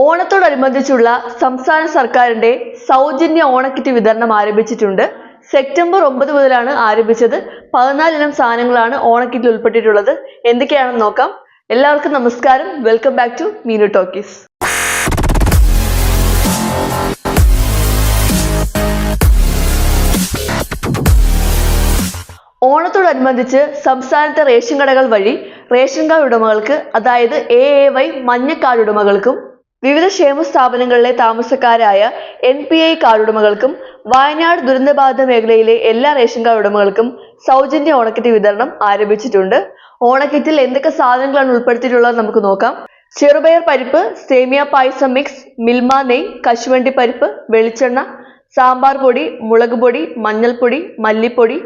ഓണത്തോടനുബന്ധിച്ചുള്ള സംസ്ഥാന സർക്കാരിന്റെ സൗജന്യ ഓണക്കിറ്റ് വിതരണം ആരംഭിച്ചിട്ടുണ്ട്. സെപ്റ്റംബർ ഒമ്പത് മുതലാണ് ആരംഭിച്ചത്. പതിനാലിനം സാധനങ്ങളാണ് ഓണക്കിറ്റിൽ ഉൾപ്പെട്ടിട്ടുള്ളത്. എന്തൊക്കെയാണെന്ന് നോക്കാം. എല്ലാവർക്കും നമസ്കാരം. Welcome back to Meenu talkies ഓണത്തോടനുബന്ധിച്ച് സംസ്ഥാനത്തെ റേഷൻ കടകൾ വഴി റേഷൻ കാർഡ് ഉടമകൾക്ക് അതായത് എ എ വൈ മഞ്ഞ കാർഡ് ഉടമകൾക്കും വിവിധ ക്ഷേമ സ്ഥാപനങ്ങളിലെ താമസക്കാരായ എൻ പി ഐ കാർഡ് ഉടമകൾക്കും വയനാട് ദുരന്തബാധിത മേഖലയിലെ എല്ലാ റേഷൻ കാർഡ് ഉടമകൾക്കും സൗജന്യ ഓണക്കിറ്റ് വിതരണം ആരംഭിച്ചിട്ടുണ്ട്. ഓണക്കിറ്റിൽ എന്തൊക്കെ സാധനങ്ങളാണ് ഉൾപ്പെടുത്തിയിട്ടുള്ളത് നമുക്ക് നോക്കാം. ചെറുപയർ പരിപ്പ് സേമിയ പായസം മിക്സ് മിൽമ നെയ് കശുവണ്ടി പരിപ്പ് വെളിച്ചെണ്ണ സാമ്പാർ പൊടി മുളക് പൊടി മഞ്ഞൾപ്പൊടി മല്ലിപ്പൊടി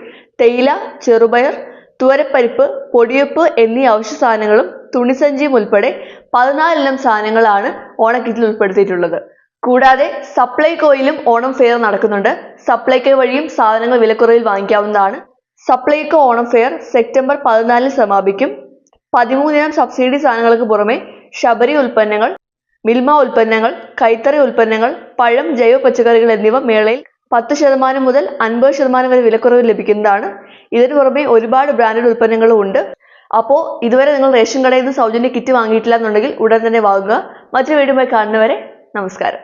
തേയില ചെറുപയർ തുവരപ്പരിപ്പ് പൊടിയുപ്പ് എന്നീ അവശ്യ സാധനങ്ങളും തുണിസഞ്ചിയും ഉൾപ്പെടെ പതിനാലിനം സാധനങ്ങളാണ് ഓണക്കിറ്റിൽ ഉൾപ്പെടുത്തിയിട്ടുള്ളത്. കൂടാതെ സപ്ലൈകോയിലും ഓണം ഫെയർ നടക്കുന്നുണ്ട്. സപ്ലൈകോ വഴിയും സാധനങ്ങൾ വിലക്കുറവിൽ വാങ്ങിക്കാവുന്നതാണ്. സപ്ലൈകോ ഓണം ഫെയർ സെപ്റ്റംബർ പതിനാലിന് സമാപിക്കും. പതിമൂന്നിനം സബ്സിഡി സാധനങ്ങൾക്ക് പുറമെ ശബരി ഉൽപ്പന്നങ്ങൾ മിൽമ ഉൽപ്പന്നങ്ങൾ കൈത്തറി ഉൽപ്പന്നങ്ങൾ പഴം ജൈവ പച്ചക്കറികൾ എന്നിവ മേളയിൽ പത്ത് ശതമാനം മുതൽ അൻപത് ശതമാനം വരെ വിലക്കുറവ് ലഭിക്കുന്നതാണ്. ഇതിനു പുറമെ ഒരുപാട് ബ്രാൻഡഡ് ഉൽപ്പന്നങ്ങളും ഉണ്ട്. അപ്പോൾ ഇതുവരെ നിങ്ങൾ റേഷൻ കടയിൽ നിന്ന് സൗജന്യ കിറ്റ് വാങ്ങിയിട്ടില്ല എന്നുണ്ടെങ്കിൽ ഉടൻ തന്നെ വാങ്ങുക. മറ്റൊരു വീഡിയോ കാണുന്നവരെ നമസ്കാരം.